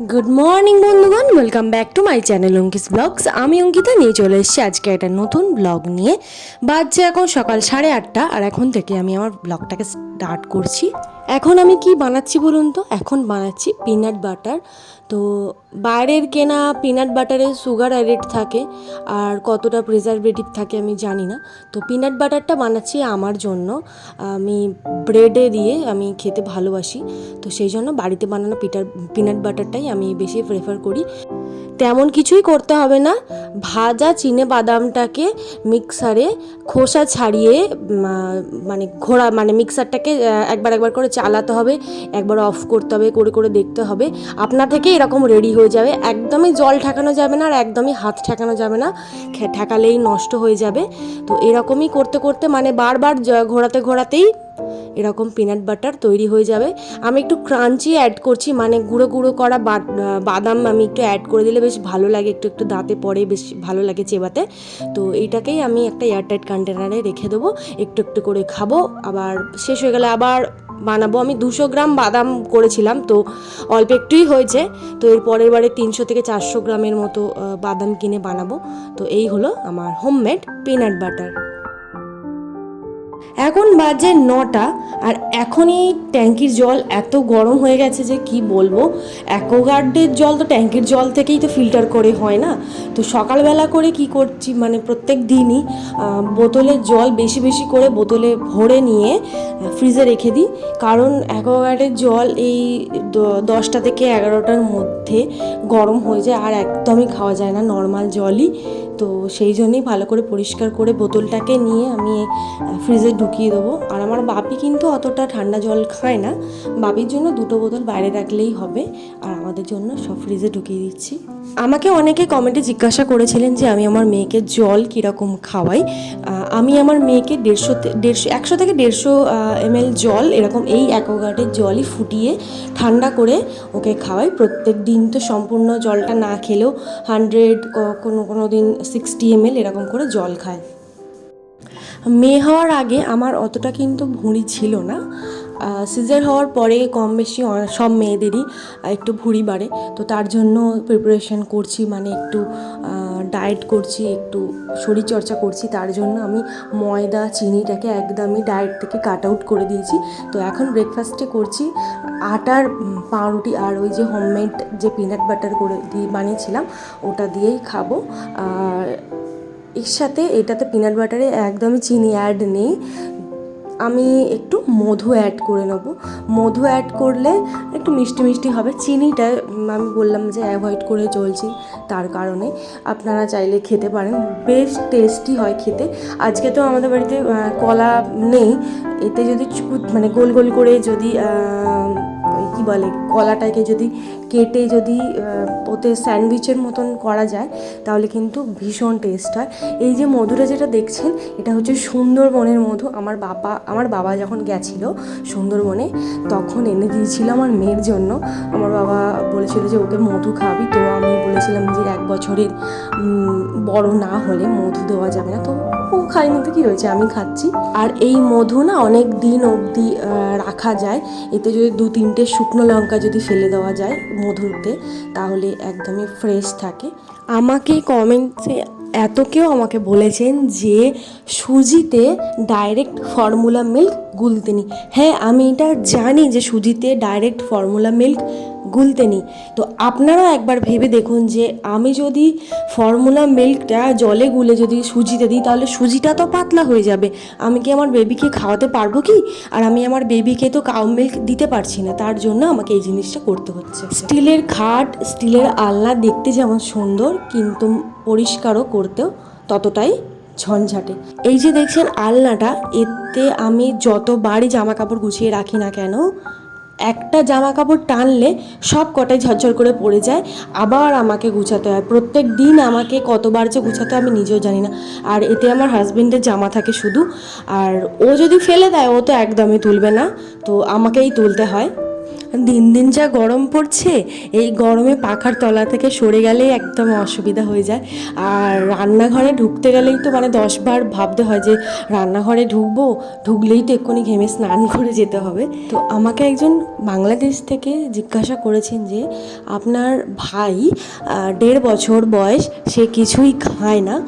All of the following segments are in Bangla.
গুড মর্নিং বন্ধুগণ। Welcome back to my channel Ankis vlogs আমি অঙ্কিতা, নিয়ে চলে এসেছি আজকে একটা নতুন ব্লগ নিয়ে। বাজছে এখন সকাল সাড়ে আটটা, আর এখন থেকে আমি আমার ব্লগটাকে স্টার্ট করছি। এখন আমি কি বানাচ্ছি বলুন তো? এখন বানাচ্ছি পিনাট বাটার তো বাইরের কেনা পিনাট বাটারে সুগার অ্যাডেড থাকে আর কতটা প্রিজারভেটিভ থাকে আমি জানি না। তো পিনাট বাটারটা বানাচ্ছি আমার জন্য। আমি ব্রেডে দিয়ে আমি খেতে ভালোবাসি। তো সেই জন্য বাড়িতে বানানো পিটার পিনাট বাটারটাই আমি বেশি প্রেফার করি। তেমন কিছুই করতে হবে না। ভাজা চিনে বাদামটাকে মিক্সারে খোসা ছাড়িয়ে মানে ঘোরা মানে মিক্সারটাকে একবার একবার করে চালাতে হবে, একবার অফ করতে হবে, করে করে দেখতে হবে। আপনা থেকে এরকম রেডি হয়ে যাবে। একদমই জল ঠেকানো যাবে না আর একদমই হাত ঠেকানো যাবে না। ঠেকালেই নষ্ট হয়ে যাবে। তো এরকমই করতে করতে মানে বারবার ঘোরাতে ঘোরাতেই এরকম পিনাট বাটার তৈরি হয়ে যাবে। আমি একটু ক্রাঞ্চি অ্যাড করছি মানে গুঁড়ো গুঁড়ো করা বাদাম আমি একটু অ্যাড করে দিলে বেশ ভালো লাগে, একটু একটু দাঁতে পড়ে, বেশ ভালো লাগে চেবাতে। তো এইটাকেই আমি একটা এয়ারটাইট কন্টেনারে রেখে দেবো, একটু একটু করে খাব, আবার শেষ হয়ে গেলে আবার বানাবো। আমি দুশো গ্রাম বাদাম করেছিলাম, তো অল্প একটুই হয়েছে, তো এর পরের বারে তিনশো থেকে চারশো গ্রামের মতো বাদাম কিনে বানাবো। তো এই হলো আমার হোমমেড পিনাট বাটার এখন বাজে নটা আর এখনই ট্যাঙ্কির জল এত গরম হয়ে গেছে যে কি বলব? অ্যাকোগার্ডের জল তো ট্যাঙ্কির জল থেকেই তো ফিল্টার করে হয় না। তো সকালবেলা করে কি করছি? মানে প্রত্যেক দিনই বোতলের জল বেশি বেশি করে বোতলে ভরে নিয়ে ফ্রিজে রেখে দিই। কারণ অ্যাকোগার্ডের জল এই দশটা থেকে এগারোটার মধ্যে গরম হয়ে যায় আর একদমই খাওয়া যায় না নর্মাল জলই। তো সেই জন্যই ভালো করে পরিষ্কার করে বোতলটাকে নিয়ে আমি ফ্রিজে ঢুকিয়ে দেবো। আর আমার বাপি কিন্তু অতটা ঠান্ডা জল খায় না। বাপির জন্য দুটো বোতল বাইরে রাখলেই হবে। আর আমাদের জন্য সব ফ্রিজে ঢুকিয়ে দিচ্ছি। আমাকে অনেকে কমেন্টে জিজ্ঞাসা করেছিলেন যে আমি আমার মেয়েকে জল কীরকম খাওয়াই। আমি আমার মেয়েকে দেড়শো দেড়শো, একশো থেকে দেড়শো এমএল জল, এরকম এই অ্যাকোয়াগার্ডের জলই ফুটিয়ে ঠান্ডা করে ওকে খাওয়াই। প্রত্যেক দিন তো সম্পূর্ণ জলটা না খেলেও হান্ড্রেড কোনো কোনো দিন সিক্সটি এমএল এরকম করে জল খায়। মেয়ে হওয়ার আগে আমার অতটা কিন্তু ভুঁড়ি ছিল না। সিজার হওয়ার পরে কম বেশি সব মেয়েদেরই একটু ভুঁড়ি বাড়ে। তো তার জন্য প্রিপারেশন করছি মানে একটু ডায়েট করছি, একটু শরীরচর্চা করছি। তার জন্য আমি ময়দা, চিনিটাকে একদমই ডায়েট থেকে কাট আউট করে দিয়েছি। তো এখন ব্রেকফাস্টে করছি আটার পাউরুটি আর ওই যে হোমমেড যে পিনাট বাটার করে দিয়ে বানিয়েছিলাম, ওটা দিয়েই খাব। আর এর সাথে এটাতে পিনাট বাটারে একদমই চিনি অ্যাড নেই। আমি একটু মধু অ্যাড করে নেব। মধু অ্যাড করলে একটু মিষ্টি মিষ্টি হবে। চিনিটা আমি বললাম যে অ্যাভয়েড করে চলছি তার কারণে। আপনারা চাইলে খেতে পারেন। বেশ টেস্টি হয় খেতে। আজকে তো আমাদের বাড়িতে কলা নেই। এতে যদি মানে গোল গোল করে যদি কী বলে, কলাটাকে যদি কেটে যদি ওতে স্যান্ডউইচের মতন করা যায়, তাহলে কিন্তু ভীষণ টেস্ট হয়। এই যে মধুটা যেটা দেখছেন, এটা হচ্ছে সুন্দরবনের মধু। আমার বাবা আমার বাবা যখন গেছিল সুন্দরবনে, তখন এনে দিয়েছিল আমার মেয়ের জন্য। আমার বাবা বলেছিল যে, ওকে মধু খাবি তো আমি বলেছিলাম যে বছরের বড় না হলে মধু দেওয়া যাবে না। তো ও খাইনি তো কী হয়েছে আমি খাচ্ছি। আর এই মধু না অনেক দিন অবধি রাখা যায়। এতে যদি দু তিনটে শুকনো লঙ্কা যদি ফেলে দেওয়া যায় মধুতে, তাহলে একদমই ফ্রেশ থাকে। আমাকে কমেন্টসে এত কেউ আমাকে বলেছেন যে সুজিতে ডাইরেক্ট ফর্মুলা মিল্ক গুলতে নি হ্যাঁ আমি এটা জানি যে সুজিতে ডাইরেক্ট ফর্মুলা মিল্ক গুলতেনি। তো আপনারাও একবার ভেবে দেখুন যে আমি যদি ফর্মুলা মিল্কটা জলে গুলে যদি সুজিতে দিই, তাহলে সুজিটা তো পাতলা হয়ে যাবে। আমি কি আমার বেবিকে খাওয়াতে পারব কি? আর আমি আমার বেবিকে তো কাউ মিল্ক দিতে পারছি না, তার জন্য আমাকে এই জিনিসটা করতে হচ্ছে। স্টিলের খাট, স্টিলের আলনা দেখতে যেমন সুন্দর, কিন্তু পরিষ্কারও করতেও ততটাই ঝঞ্ঝাটে। এই যে দেখছেন আলনাটা, এতে আমি যতবারই জামা কাপড় গুছিয়ে রাখি না কেন, একটা জামা কাপড় টানলে সব কটাই ঝরঝর করে পড়ে যায়, আবার আমাকে গুছাতে হয়। প্রত্যেক দিন আমাকে কতবার যে গুছাতে আমি নিজেও জানি না। আর এতে আমার হাজবেন্ডের জামা থাকে শুধু। আর ও যদি ফেলে দেয়, ও তো একদমই তুলবে না। তো আমাকেই তুলতে হয়। দিন দিন যা গরম পড়ছে, এই গরমে পাখার তলা থেকে সরে গেলেই একদম অসুবিধা হয়ে যায়। আর রান্নাঘরে ঢুকতে গেলেই তো মানে দশবার ভাবতে হয় যে, রান্নাঘরে ঢুকবো, ঢুকলেই তো এক্ষুনি ঘেমে স্নান করে যেতে হবে। তো আমাকে একজন বাংলাদেশ থেকে জিজ্ঞাসা করেছেন যে, আপনার ভাই দেড় বছর বয়স, সে কিছুই খায় না,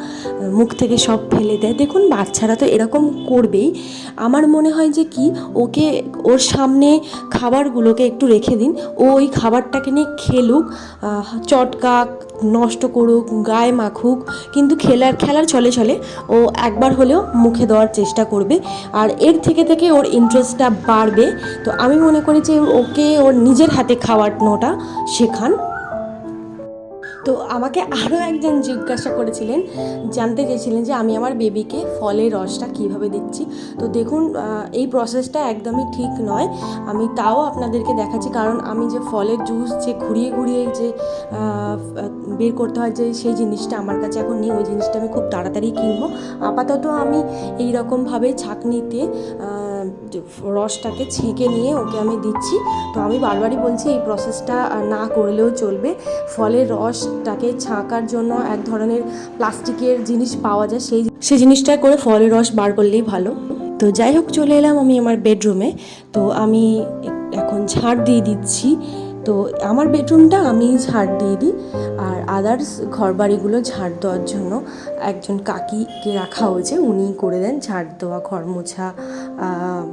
মুখ থেকে সব ফেলে দেয়। দেখুন, বাচ্চারা তো এরকম করবেই। আমার মনে হয় যে কি, ওকে, ওর সামনে খাবারগুলোকে একটু রেখে দিন। ও ওই খাবারটাকে নিয়ে খেলুক চটকাক নষ্ট করুক, গায়ে মাখুক, কিন্তু খেলার খেলার চলে চলে ও একবার হলেও মুখে দেওয়ার চেষ্টা করবে। আর এর থেকে থেকে ওর ইন্টারেস্টটা বাড়বে। তো আমি মনে করি যে ওকে ওর নিজের হাতে খাওয়ানোটা শেখান। তো আমাকে আরও একজন জিজ্ঞাসা করেছিলেন, জানতে চেয়েছিলেন যে আমি আমার বেবিকে ফলের রসটা কীভাবে দিচ্ছি। তো দেখুন এই প্রসেসটা একদমই ঠিক নয়। আমি তাও আপনাদেরকে দেখাচ্ছি, কারণ আমি যে ফলের জুস যে ঘুরিয়ে ঘুরিয়ে যে বের করতে হয় যে সেই জিনিসটা আমার কাছে এখন নেই, ওই জিনিসটা আমি খুব তাড়াতাড়ি কিনবো। আপাতত আমি এই রকমভাবে ছাঁকনিতে রসটাকে ছেঁকে নিয়ে ওকে আমি দিচ্ছি। তো আমি বারবারই বলছি, এই প্রসেসটা না করলেও চলবে। ফলের রসটাকে ছাঁকার জন্য এক ধরনের প্লাস্টিকের জিনিস পাওয়া যায়। সেই সেই জিনিসটা করে ফলের রস বার করলেই ভালো। তো যাই হোক, চলে এলাম আমি আমার বেডরুমে তো আমি এখন ঝাড় দিয়ে দিচ্ছি। তো আমার বেডরুমটা আমি ঝাড় দিয়ে দিই আর আদার্স ঘর বাড়িগুলো ঝাড় দেওয়ার জন্য একজন কাকিকে রাখা হয়েছে, উনি করে দেন ঝাড় দেওয়া, ঘর মোছা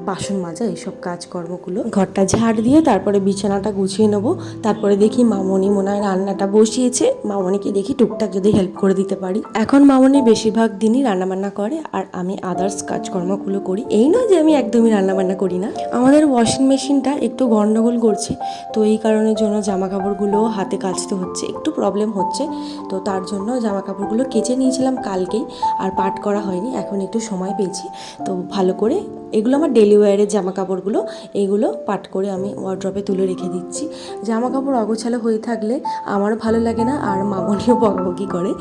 বাসন মাজা এইসব কাজকর্মগুলো। ঘরটা ঝাড় দিয়ে তারপরে বিছানাটা গুছিয়ে নেব। তারপরে দেখি মামনি মনে হয় রান্নাটা বসিয়েছে। মামনিকে দেখি টুকটাক যদি হেল্প করে দিতে পারি। এখন মামনি বেশিরভাগ দিনই রান্নাবান্না করে আর আমি আদার্স কাজকর্মগুলো করি। এই নয় যে আমি একদমই রান্নাবান্না করি না। আমাদের ওয়াশিং মেশিনটা একটু গন্ডগোল করছে। তো এই কারণের জন্য জামা কাপড়গুলো হাতে কাচতে হচ্ছে, একটু প্রবলেম হচ্ছে। তো তার জন্য জামা কাপড়গুলো কেচে নিয়েছিলাম কালকেই, আর পাট করা হয়নি, এখন একটু সময় পেয়েছি। তো ভালো করে এগুলো আমার ডেলি ওয়ারের জামা কাপড়গুলো এইগুলো পাট করে আমি ওয়ার্ড্রপে তুলে রেখে দিচ্ছি। জামা কাপড় অগোছালো হয়ে থাকলে আমারও ভালো লাগে না, আর মামনিও বকবকি করে।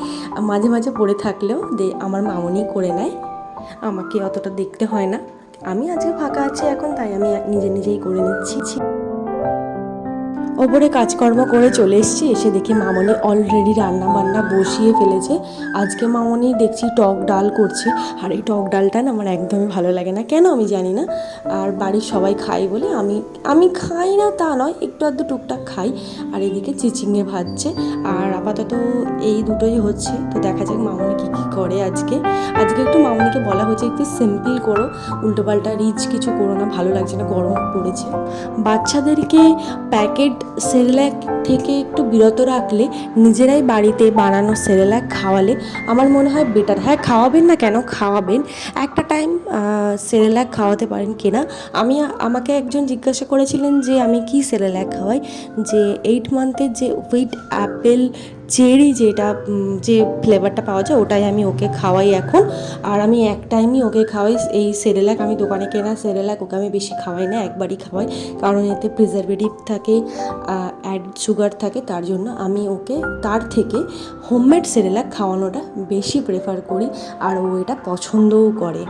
মাঝে মাঝে পড়ে থাকলেও দে আমার মামনি করে নেয়, আমাকে অতটা দেখতে হয় না। আমি আজকে ফাঁকা আছি এখন, তাই আমি নিজে নিজেই করে নিচ্ছি। ওপরে কাজকর্ম করে চলে এসেছি। এসে দেখি মামনি অলরেডি রান্না বান্না বসিয়ে ফেলেছে। আজকে মামনি দেখছি টক ডাল করছে। আর এই টক ডালটা না আমার একদমই ভালো লাগে না। কেন আমি জানি না। আর বাড়ির সবাই খাই বলে আমি আমি খাই না তা নয়, একটু আধটু টুকটাক খাই। আর এদিকে চিচিঙে ভাজছে। আর আপাতত এই দুটোই হচ্ছে। তো দেখা যাক মামনি কী কী করে আজকে। আজকে একটু মামনিকে বলা হয়েছে, একটু সিম্পল করো। উল্টোপাল্টা রিচ কিছু করো না, ভালো লাগছে না, গরম পড়েছে। বাচ্চাদেরকে প্যাকেট সেরেল্যাক থেকে একটু বিরত রাখলে, নিজেরাই বাড়িতে বানানো সেরেল্যাক খাওয়ালে আমার মনে হয় বেটার হ্যাঁ খাওয়াবেন না কেন? খাওয়াবেন। একটা টাইম সেরেল্যাক খাওয়াতে পারেন কিনা? আমি, আমাকে একজন জিজ্ঞাসা করেছিলেন যে আমি কি সেরেল্যাক খাওয়াই? যে এইট মান্থের যে উইথ অ্যাপেল চেরি যেটা যে ফ্লেভারটা পাওয়া যায় ওটাই আমি ওকে খাওয়াই এখন। আর আমি এক টাইমই ওকে খাওয়াই, এই সেরেলাক আমি দোকানে কেনা সেরেলাক ওকে আমি বেশি খাওয়াই না, একবারই খাওয়াই। কারণ এতে প্রিজারভেটিভ থাকে অ্যাড সুগার থাকে, তার জন্য আমি ওকে তার থেকে হোমমেড সেরেলাক খাওয়ানোটা বেশি প্রেফার করি। আর ও এটা পছন্দও করে।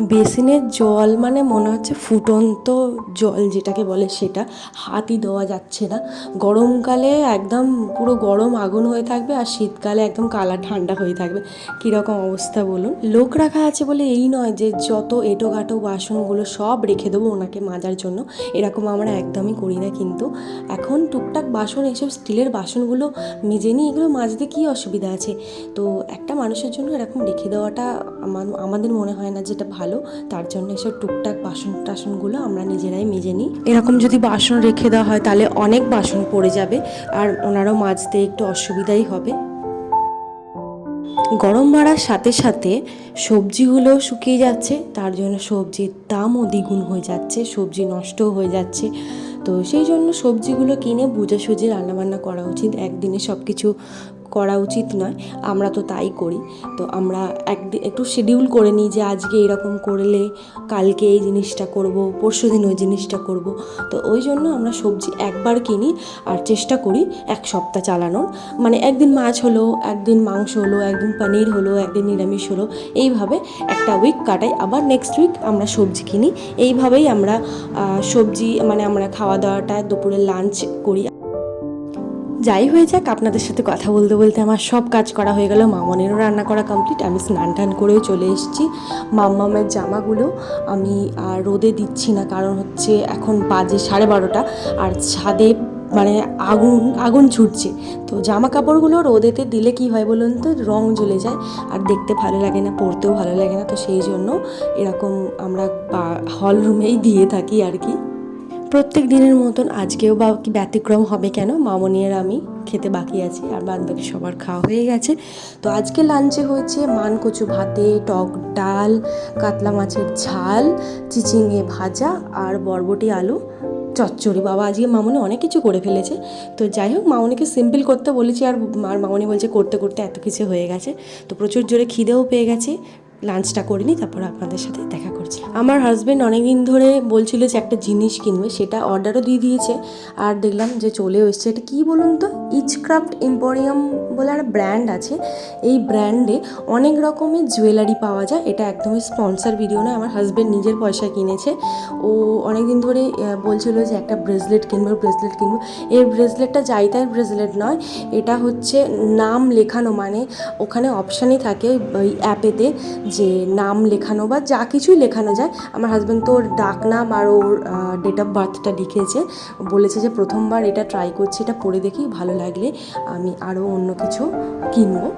বেসিনের জল মানে মনে হচ্ছে ফুটন্ত জল যেটাকে বলে সেটা। হাতই দেওয়া যাচ্ছে না। গরমকালে একদম পুরো গরম আগুন হয়ে থাকবে আর শীতকালে একদম কালা ঠান্ডা হয়ে থাকবে। কীরকম অবস্থা বলুন? লোক রাখা আছে বলে এই নয় যে যত এটো গাটো বাসনগুলো সব রেখে দেবো ওনাকে মাজার জন্য। এরকম আমরা একদমই করি না কিন্তু। এখন টুকটাক বাসন, এইসব স্টিলের বাসনগুলো মেজে নিই এগুলো মাজতে কী অসুবিধা আছে? তো একটা মানুষের জন্য এরকম রেখে দেওয়াটা আমাদের মনে হয় না যেটা ভালো তার জন্য এসব টুকটাক বাসন টাসনগুলো আমরা নিজেরাই মেজে নিই। এরকম যদি বাসন রেখে দেওয়া হয়, তাহলে অনেক বাসন পড়ে যাবে, আর ওনারও মাজতে একটু অসুবিধাই হবে। গরম বাড়ার সাথে সাথে সবজিগুলো শুকিয়ে যাচ্ছে, তার জন্য সবজির দামও দ্বিগুণ হয়ে যাচ্ছে, সবজি নষ্টও হয়ে যাচ্ছে। তো সেই জন্য সবজিগুলো কিনে বুঝে সুঝে রান্নাবান্না করা উচিত। একদিনে সব কিছু করা উচিত নয়, আমরা তো তাই করি। তো আমরা একদিন একটু শিডিউল করে নিই যে আজকে এরকম করলে কালকে এই জিনিসটা করব, পরশু দিন ওই জিনিসটা করব। তো ওই জন্য আমরা সবজি একবার কিনি আর চেষ্টা করি এক সপ্তাহ চালানোর। মানে একদিন মাছ হলো, একদিন মাংস হলো, একদিন পনির হলো, একদিন নিরামিষ হলো, এইভাবে একটা উইক কাটাই। আবার নেক্সট উইক আমরা সবজি কিনি। এইভাবেই আমরা সবজি মানে আমরা খাওয়া দাওয়াটা দুপুরে লাঞ্চ করি। যাই হয়ে যাক, আপনাদের সাথে কথা বলতে বলতে আমার সব কাজ করা হয়ে গেল। মামনেরও রান্না করা কমপ্লিট আমি স্নান টান করেও চলে এসেছি। মাম্মামের জামাগুলো আমি আর রোদে দিচ্ছি না, কারণ হচ্ছে এখন বাজে সাড়ে বারোটা, আর ছাদে মানে আগুন আগুন ছুটছে। তো জামা কাপড়গুলো রোদেতে দিলে কি হয় বলুন তো? রং জ্বলে যায়, আর দেখতে ভালো লাগে না, পরতেও ভালো লাগে না। তো সেই জন্য এরকম আমরা হল রুমেই দিয়ে থাকি আর কি। প্রত্যেক দিনের মতন আজকেও বা কি ব্যতিক্রম হবে কেন? মামনি আর আমি খেতে বাকি আছি আর বাদ বাকি সবার খাওয়া হয়ে গেছে। তো আজকে লাঞ্চে হয়েছে মান কচু ভাতে, টক ডাল, কাতলা মাছের ঝাল চিচিঙে ভাজা আর বরবটি আলু, চচ্চড়ি। বাবা, আজকে মামনি অনেক কিছু করে ফেলেছে। তো যাই হোক, মামনিকে সিম্পল করতে বলেছি আর আর মামনি বলছে করতে করতে এত কিছু হয়ে গেছে। তো প্রচুর জোরে খিদেও পেয়ে গেছে। লাঞ্চটা করিনি তারপর আপনাদের সাথে দেখা করছি আমার হাজব্যান্ড অনেকদিন ধরে বলছিল যে একটা জিনিস কিনবে, সেটা অর্ডারও দিয়ে দিয়েছে। আর দেখলাম যে চলেও এসছে। এটা কী বলুন তো? ইচক্রাফট এম্পোরিয়াম বলে একটা ব্র্যান্ড আছে। এই ব্র্যান্ডে অনেক রকমের জুয়েলারি পাওয়া যায়। এটা একদমই স্পন্সার ভিডিও নয়, আমার হাজব্যান্ড নিজের পয়সা কিনেছে। ও অনেকদিন ধরে বলছিল যে একটা ব্রেসলেট কিনবো ব্রেসলেট কিনবো। এই ব্রেসলেটটা যাই তাই ব্রেসলেট নয়, এটা হচ্ছে নাম লেখানো মানে ওখানে অপশানই থাকে ওই অ্যাপেতে যে নাম লেখানো বা যা কিছুই লেখানো যায়। আমার হাজব্যান্ড তো ওর ডাক নাম আর ওর ডেট অফ বার্থটা লিখেছে। বলেছে যে প্রথমবার এটা ট্রাই করছি, এটা পড়ে দেখি, ভালো লাগলে আমি আরও অন্য কিছু কিনবো।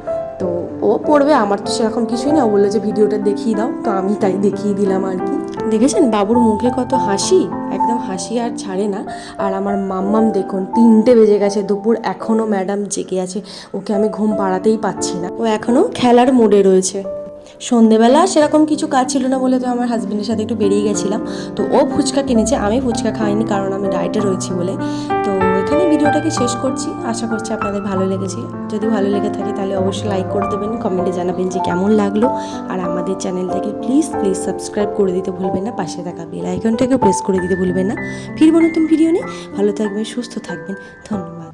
তো ও পড়বে, আমার তো সেরকম কিছুই না। ও বলল যে ভিডিওটা দেখিয়ে দাও। তো আমি তাই দেখিয়ে দিলাম আর কি। দেখেছেন বাবুর মুখে কত হাসি? একদম হাসি আর ছাড়ে না। আর আমার মাম্মাম দেখুন, তিনটে বেজে গেছে দুপুর এখনও ম্যাডাম জেগে আছে। ওকে আমি ঘুম পাড়াতেই পাচ্ছি না। ও এখনও খেলার মোডে রয়েছে। সন্ধেবেলা সেরকম কিছু কাজ ছিল না বলে তো আমার হাজব্যান্ডের সাথে একটু বেরিয়ে গেছিলাম। তো ও ফুচকা কিনেছে, আমি ফুচকা খাইনি কারণ আমি ডায়েটে রয়েছি বলে। তো এখানে ভিডিওটাকে শেষ করছি। আশা করছি আপনাদের ভালো লেগেছে। যদি ভালো লেগে থাকে তাহলে অবশ্যই লাইক করে দেবেন কমেন্টে জানাবেন যে কেমন লাগল। আর আমাদের চ্যানেলটাকে প্লিজ প্লিজ সাবস্ক্রাইব করে দিতে ভুলবেন না। পাশে থাকা বেল আইকনটাকে প্রেস করে দিতে ভুলবেন না। ফিরবো নতুন ভিডিও নিয়ে। ভালো থাকবেন, সুস্থ থাকবেন। ধন্যবাদ।